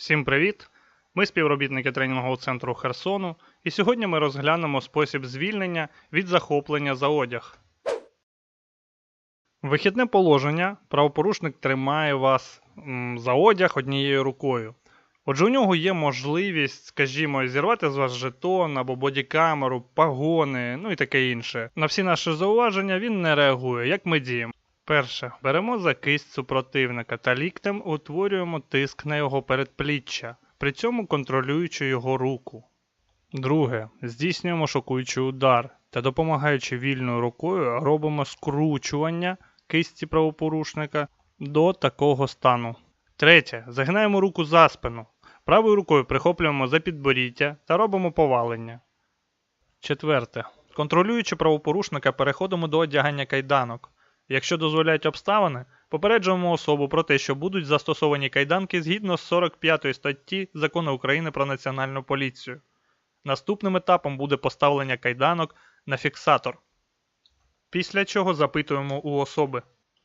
Всім привіт! Ми співробітники тренінгового центру Херсону, і сьогодні ми розглянемо спосіб звільнення від захоплення за одяг. Вихідне положення правопорушник тримає вас за одяг однією рукою. Отже, у нього є можливість, скажімо, зірвати з вас жетон або бодікамеру, пагони, ну і таке інше. На всі наші зауваження він не реагує, як ми діємо. Перше. Беремо за кисть супротивника та ліктем утворюємо тиск на його передпліччя, при цьому контролюючи його руку. Друге. Здійснюємо шокуючий удар та допомагаючи вільною рукою робимо скручування кисті правопорушника до такого стану. Третє. Загинаємо руку за спину. Правою рукою прихоплюємо за підборіддя та робимо повалення. Четверте. Контролюючи правопорушника, переходимо до одягання кайданок. Якщо дозволяють обставини, попереджуємо особу про те, що будуть застосовані кайданки згідно з 45 статті Закону України про Національну поліцію. Наступним етапом буде поставлення кайданок на фіксатор. Після чого запитуємо у особи.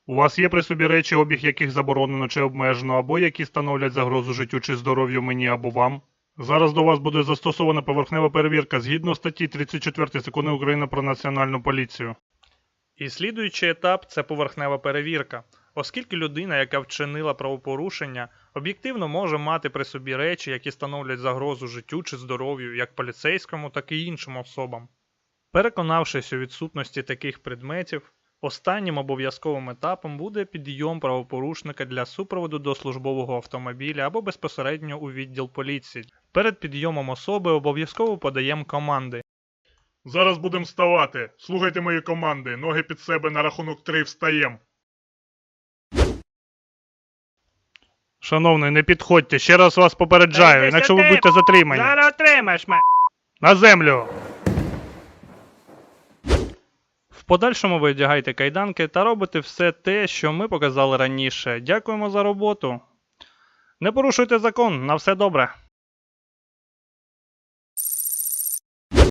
У вас є при собі речі, обіг яких заборонено чи обмежено, або які становлять загрозу життю чи здоров'ю мені або вам. Зараз до вас буде застосована поверхнева перевірка згідно статті 34 Закону України про Національну поліцію. І слідуючий етап це поверхнева перевірка, оскільки людина, яка вчинила правопорушення, об'єктивно може мати при собі речі, які становлять загрозу життю чи здоров'ю як поліцейському, так і іншим особам. Переконавшись у відсутності таких предметів, останнім обов'язковим етапом буде підйом правопорушника для супроводу до службового автомобіля або безпосередньо у відділ поліції. Перед підйомом особи обов'язково подаємо команди, Зараз будемо вставати. Слухайте мої команди. Ноги під себе на рахунок три встаєм. Шановний, не підходьте, ще раз вас попереджаю, інакше ви будете затримані. Зараз отримаєш мене. На землю! В подальшому ви одягаєте кайданки та робите все те, що ми показали раніше. Дякуємо за роботу. Не порушуйте закон, на все добре.